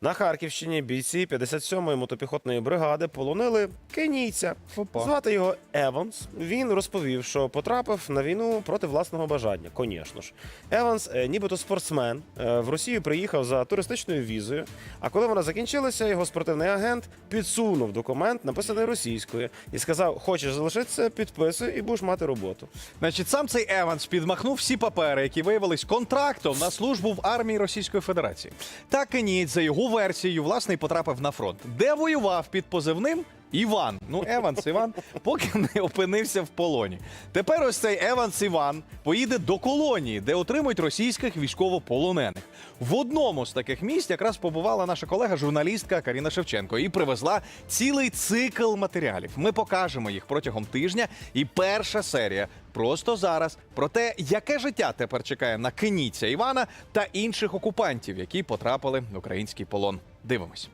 На Харківщині бійці 57-ї мотопіхотної бригади полонили кенійця. Опа. Звати його Еванс. Він розповів, що потрапив на війну проти власного бажання. Звісно ж, Еванс, е, нібито спортсмен, е, в Росію приїхав за туристичною візою. А коли вона закінчилася, його спортивний агент підсунув документ, написаний російською, і сказав: Хочеш залишитися, підписуй і будеш мати роботу. Значить, сам цей Еванс підмахнув всі папери, які виявились контрактом на службу в армії Російської Федерації. Та Кенієць, за його версією, власне, і потрапив на фронт, де воював під позивним. Іван, ну Еванс Іван, поки не опинився в полоні. Тепер ось цей Еванс Іван поїде до колонії, де отримують російських військовополонених. В одному з таких місць якраз побувала наша колега, журналістка Каріна Шевченко, і привезла цілий цикл матеріалів. Ми покажемо їх протягом тижня. І перша серія просто зараз про те, яке життя тепер чекає на кенійця Івана та інших окупантів, які потрапили в український полон. Дивимось.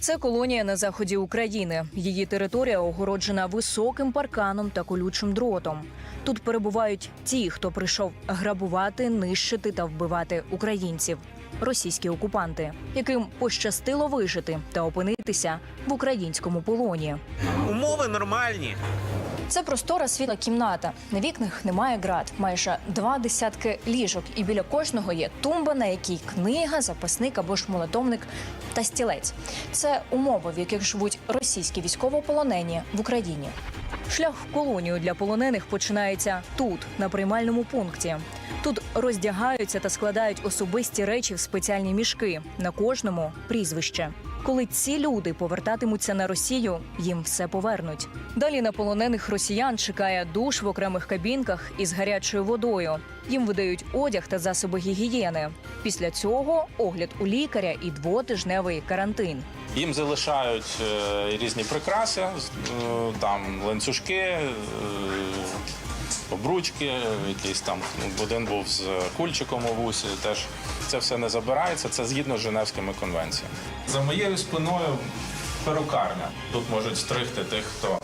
Це колонія на заході України. Її територія огороджена високим парканом та колючим дротом. Тут перебувають ті, хто прийшов грабувати, нищити та вбивати українців, російські окупанти, яким пощастило вижити та опинитися в українському полоні. Умови нормальні. Це простора світла кімната. На вікнах немає град, майже два десятки ліжок, і біля кожного є тумба, на якій книга, записник або ж молитовник та стілець. Це умови, в яких живуть російські військовополонені в Україні. Шлях в колонію для полонених починається тут, на приймальному пункті. Тут роздягаються та складають особисті речі в спеціальні мішки. На кожному прізвище. Коли ці люди повертатимуться на Росію, їм все повернуть. Далі на полонених росіян чекає душ в окремих кабінках із гарячою водою. Їм видають одяг та засоби гігієни. Після цього огляд у лікаря і двотижневий карантин. Їм залишають е, різні прикраси, е, там ланцюжки, е, обручки, якийсь там ну, один був з кульчиком у вусі. Теж це все не забирається. Це згідно з Женевськими конвенціями. За моєю спиною перукарня. Тут можуть стригти тих, хто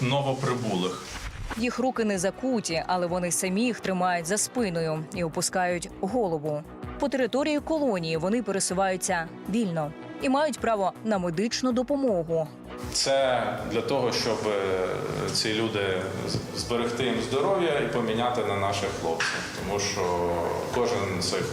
новоприбулих. Їх руки не закуті, але вони самі їх тримають за спиною і опускають голову. По території колонії вони пересуваються вільно і мають право на медичну допомогу. Це для того, щоб е, ці люди зберегти їм здоров'я і поміняти на наших хлопців. Тому що кожен з цих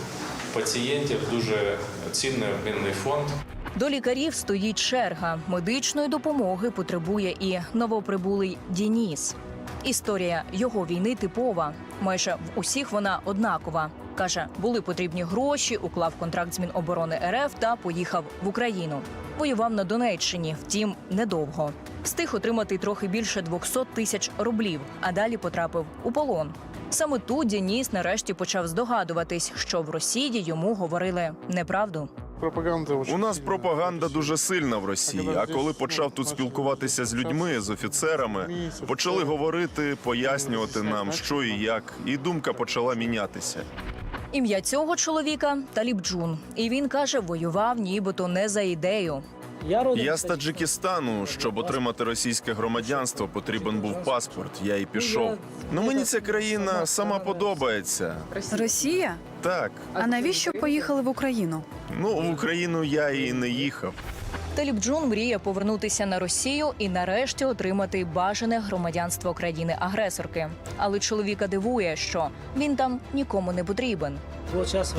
пацієнтів дуже цінний обмінний фонд. До лікарів стоїть черга. Медичної допомоги потребує і новоприбулий Дініс. Історія його війни типова. Майже в усіх вона однакова. Каже, були потрібні гроші, уклав контракт з Міноборони РФ та поїхав в Україну. Воював на Донеччині, втім, недовго. Встиг отримати трохи більше 200 тисяч рублів, а далі потрапив у полон. Саме тут Дініс нарешті почав здогадуватись, що в Росії йому говорили неправду. Пропаганда У нас пропаганда дуже сильна в Росії. А коли почав тут спілкуватися з людьми, з офіцерами, почали говорити, пояснювати нам, що і як, і думка почала мінятися. Ім'я цього чоловіка Таліб Джун. І він каже, воював нібито не за ідею. Я з Таджикистану, щоб отримати російське громадянство, потрібен був паспорт. Я і пішов. Ну мені ця країна сама подобається. Росія? Так, А навіщо поїхали в Україну? ну в Україну я і не їхав. Таліб Джун мріє повернутися на Росію і нарешті отримати бажане громадянство країни-агресорки. Але чоловіка дивує, що він там нікому не потрібен.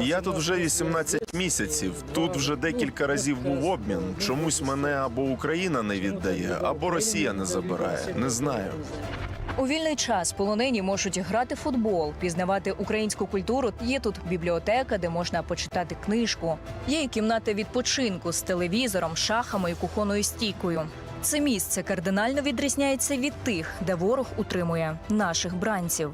Я тут вже 18 місяців. Тут вже декілька разів був обмін. Чомусь мене або Україна не віддає, або Росія не забирає. Не знаю. У вільний час полонені можуть грати в футбол, пізнавати українську культуру. Є тут бібліотека, де можна почитати книжку. Є і кімната відпочинку з телевізором, шахами і кухонною стійкою. Це місце кардинально відрізняється від тих, де ворог утримує наших бранців.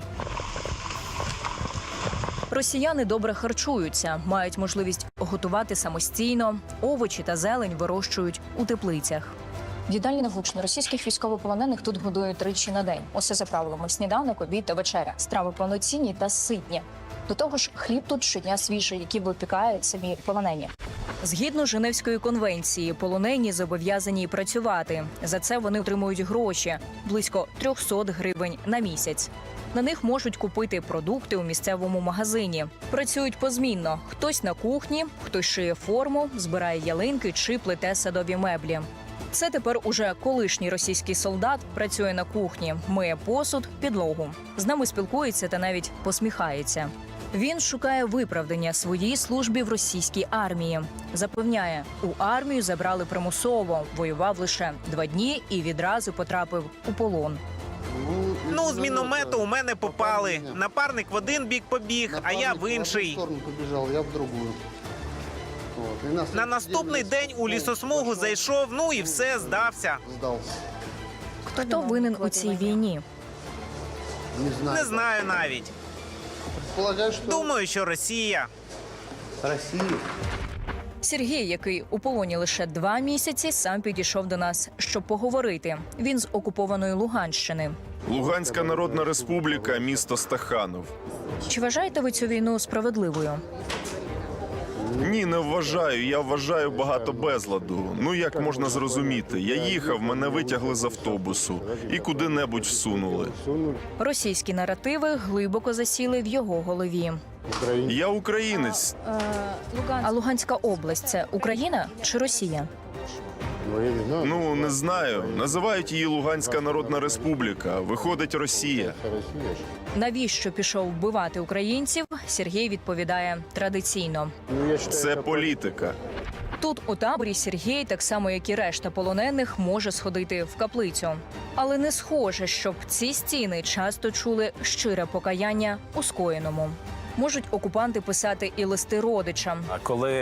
Росіяни добре харчуються, мають можливість готувати самостійно, овочі та зелень вирощують у теплицях. В їдальні навучно російських військовополонених тут годують тричі на день. Усе за правилами сніданок, обід та вечеря. Страви повноцінні та ситні. До того ж, хліб тут щодня свіжий, який випікають самі полонені. Згідно Женевської конвенції, полонені зобов'язані працювати. За це вони отримують гроші близько 300 гривень на місяць. На них можуть купити продукти у місцевому магазині. Працюють позмінно: хтось на кухні, хтось шиє форму, збирає ялинки чи плете садові меблі. Це тепер уже колишній російський солдат працює на кухні, миє посуд, підлогу. З нами спілкується та навіть посміхається. Він шукає виправдання своїй службі в російській армії. Запевняє, у армію забрали примусово, воював лише два дні і відразу потрапив у полон. Ну, з міномету у мене попали. Напарник в один бік побіг, а я в інший. я в другую. На наступний день у лісосмугу зайшов, ну і все, здався. Хто винен у цій війні? Не знаю. Навіть. Думаю, що Росія. Россия. Сергій, який у полоні лише два місяці, сам підійшов до нас, щоб поговорити. Він з окупованої Луганщини. Луганська Народна Республіка, місто Стаханов. Чи вважаєте ви цю війну справедливою? Ні, не вважаю. Я вважаю багато безладу. Ну як можна зрозуміти? Я їхав, мене витягли з автобусу і куди-небудь всунули. Російські наративи глибоко засіли в його голові. Я українець. А Луганська область це Україна чи Росія? Ну не знаю. Називають її Луганська Народна Республіка. Виходить Росія. Навіщо пішов вбивати українців? Сергій відповідає традиційно. Це політика. Тут у таборі Сергій, так само як і решта полонених, може сходити в каплицю. Але не схоже, щоб ці стіни часто чули щире покаяння у скоєному. Можуть окупанти писати і листи родичам. А коли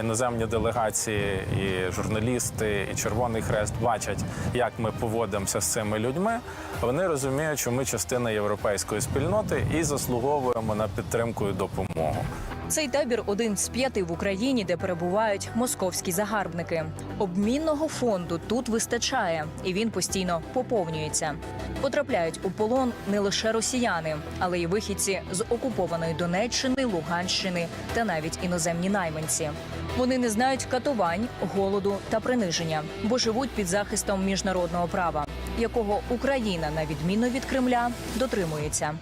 іноземні делегації, і журналісти, і Червоний Хрест бачать, як ми поводимося з цими людьми, вони розуміють, що ми частина європейської спільноти і заслуговуємо на підтримку і допомогу. Цей табір один з п'яти в Україні, де перебувають московські загарбники. Обмінного фонду тут вистачає, і він постійно поповнюється. Потрапляють у полон не лише росіяни, але й вихідці з окупованої Донеччини, Луганщини та навіть іноземні найманці. Вони не знають катувань, голоду та приниження, бо живуть під захистом міжнародного права, якого Україна, на відміну від Кремля, дотримується.